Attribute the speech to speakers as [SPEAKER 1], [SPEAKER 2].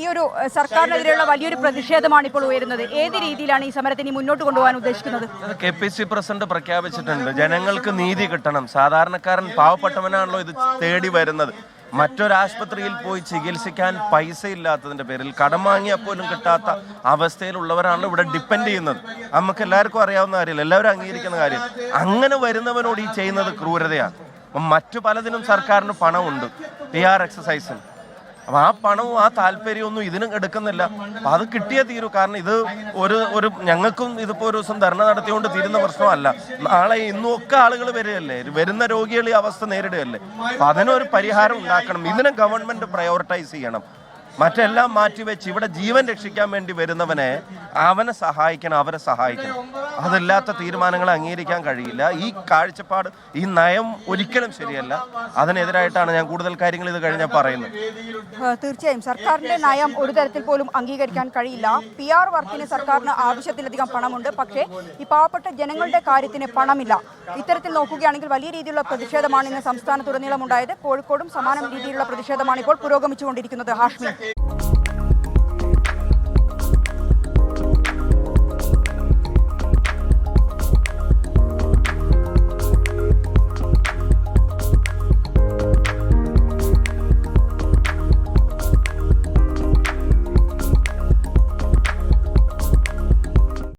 [SPEAKER 1] ഈ ഒരു സർക്കാരിനെതിരെയുള്ള വലിയൊരു പ്രതിഷേധമാണ് ഇപ്പോൾ ഉയരുന്നത്. ഏത് രീതിയിലാണ് ഈ സമരത്തിന് മുന്നോട്ട് കൊണ്ടുപോകാൻ ഉദ്ദേശിക്കുന്നത്?
[SPEAKER 2] കെ പി സി പ്രസിഡന്റ് പ്രഖ്യാപിച്ചിട്ടുണ്ട്. ജനങ്ങൾക്ക് നീതി കിട്ടണം. സാധാരണക്കാരൻ പാവപ്പെട്ടവനാണല്ലോ ഇത് തേടി വരുന്നത്. മറ്റൊരാശുപത്രിയിൽ പോയി ചികിത്സിക്കാൻ പൈസ ഇല്ലാത്തതിന്റെ പേരിൽ കടം വാങ്ങിയാൽ പോലും കിട്ടാത്ത അവസ്ഥയിലുള്ളവരാണ് ഇവിടെ ഡിപ്പെൻഡ് ചെയ്യുന്നത്. നമുക്ക് എല്ലാവർക്കും അറിയാവുന്ന കാര്യമല്ല. എല്ലാവരും അംഗീകരിക്കുന്ന കാര്യം. അങ്ങനെ വരുന്നവനോട് ഈ ചെയ്യുന്നത് ക്രൂരതയാണ്. മറ്റു പലതിനും സർക്കാരിന് പണമുണ്ട്. പി ആർ എക്സസൈസിന് അപ്പൊ ആ പണവും ആ താല്പര്യമൊന്നും ഇതിനും എടുക്കുന്നില്ല. അപ്പൊ അത് കിട്ടിയേ തീരൂ. കാരണം ഇത് ഒരു ഒരു ഞങ്ങൾക്കും ഇതിപ്പോ ഒരു ദിവസം ധർണ നടത്തിയോണ്ട് തീരുന്ന പ്രശ്നമല്ല. നാളെ ഇന്നും ഒക്കെ ആളുകൾ വരികയല്ലേ? വരുന്ന രോഗികൾ ഈ അവസ്ഥ നേരിടുകയല്ലേ? അപ്പൊ അതിനൊരു പരിഹാരം ഉണ്ടാക്കണം. ഇതിനെ ഗവൺമെന്റ് പ്രയോറിറ്റൈസ് ചെയ്യണം. മറ്റെല്ലാം മാറ്റിവെച്ച് ഇവിടെ ജീവൻ രക്ഷിക്കാൻ വേണ്ടി വരുന്നവനെ അവനെ സഹായിക്കണം അവരെ സഹായിക്കണം. അതല്ലാത്ത തീരുമാനങ്ങൾ അംഗീകരിക്കാൻ കഴിയില്ല. ഈ കാഴ്ചപ്പാട് ഈ നയം ഒരിക്കലും ശരിയല്ല. അതിനെതിരായിട്ടാണ് ഞാൻ കൂടുതൽ കാര്യങ്ങൾ ഇത് കഴിഞ്ഞാൽ പറയുന്നത്.
[SPEAKER 1] തീർച്ചയായും. സർക്കാരിന്റെ നയം ഒരു തരത്തിൽ പോലും അംഗീകരിക്കാൻ കഴിയില്ല. പി ആർ വർക്കിന് സർക്കാരിന് ആവശ്യത്തിലധികം പണമുണ്ട്. പക്ഷേ ഈ പാവപ്പെട്ട ജനങ്ങളുടെ കാര്യത്തിന് പണമില്ല. ഇത്തരത്തിൽ നോക്കുകയാണെങ്കിൽ വലിയ രീതിയിലുള്ള പ്രതിഷേധമാണ് ഇന്ന് സംസ്ഥാനത്തുടനീളം ഉണ്ടായത് കോഴിക്കോടും സമാന രീതിയിലുള്ള പ്രതിഷേധമാണ് ഇപ്പോൾ പുരോഗമിച്ചുകൊണ്ടിരിക്കുന്നത്. ഹാഷ്മി.